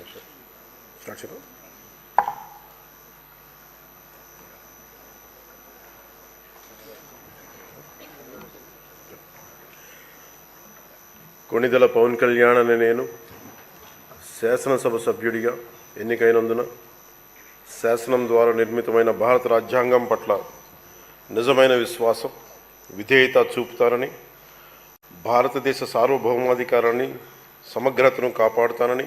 ఇచ్చారు కొణిదల పవన్ కళ్యాణ్ అనే నేను శాసనసభ సభ్యుడిగా ఎన్నికైనందున శాసనం ద్వారా నిర్మితమైన భారత రాజ్యాంగం పట్ల నిజమైన విశ్వాసం విధేయత చూపుతానని భారతదేశ సార్వభౌమాధికారాన్ని సమగ్రతను కాపాడుతానని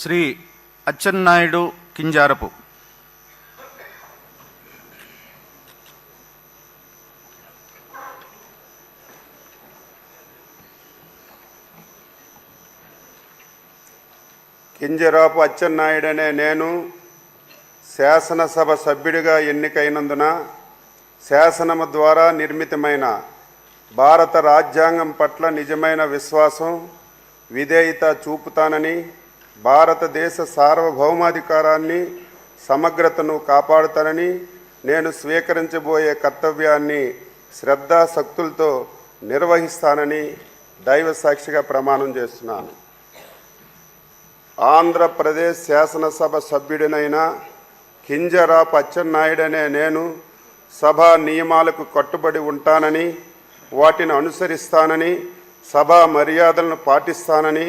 శ్రీ అచ్చెన్నాయుడు కింజారపు. కింజరాపు అచ్చెన్నాయుడనే నేను శాసనసభ సభ్యుడిగా ఎన్నికైనందున శాసనము ద్వారా నిర్మితమైన భారత రాజ్యాంగం పట్ల నిజమైన విశ్వాసం విధేయత చూపుతానని భారతదేశ సార్వభౌమాధికారాన్ని సమగ్రతను కాపాడుతానని నేను స్వీకరించబోయే కర్తవ్యాన్ని శ్రద్ధాశక్తులతో నిర్వహిస్తానని దైవ సాక్షిగా ప్రమాణం చేస్తున్నాను. ఆంధ్రప్రదేశ్ శాసనసభ సభ్యుడినైన కింజరాపు అచ్చెన్నాయుడనే నేను సభా నియమాలకు కట్టుబడి ఉంటానని వాటిని అనుసరిస్తానని సభా మర్యాదలను పాటిస్తానని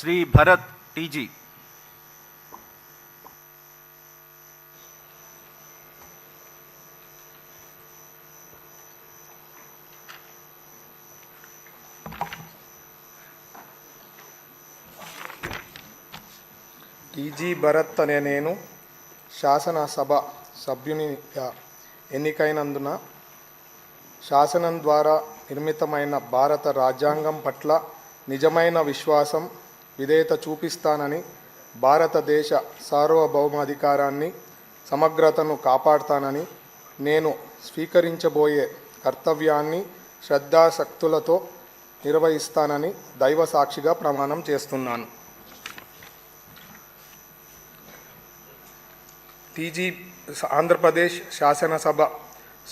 Shri Bharat T G. T G Bharat అనే నేను శాసనసభ సభ్యునిగా ఎన్నికైనందున శాసనం ద్వారా నిర్మితమైన భారత రాజ్యాంగం పట్ల నిజమైన విశ్వాసం విధేయత చూపిస్తానని భారతదేశ సార్వభౌమాధికారాన్ని సమగ్రతను కాపాడుతానని నేను స్వీకరించబోయే కర్తవ్యాన్ని శ్రద్ధాశక్తులతో నిర్వహిస్తానని దైవ సాక్షిగా ప్రమాణం చేస్తున్నాను. టీజీ ఆంధ్రప్రదేశ్ శాసనసభ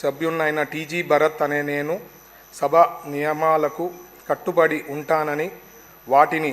సభ్యున్నైన టీజీ భరత్ అనే నేను సభ నియమాలకు కట్టుబడి ఉంటానని వాటిని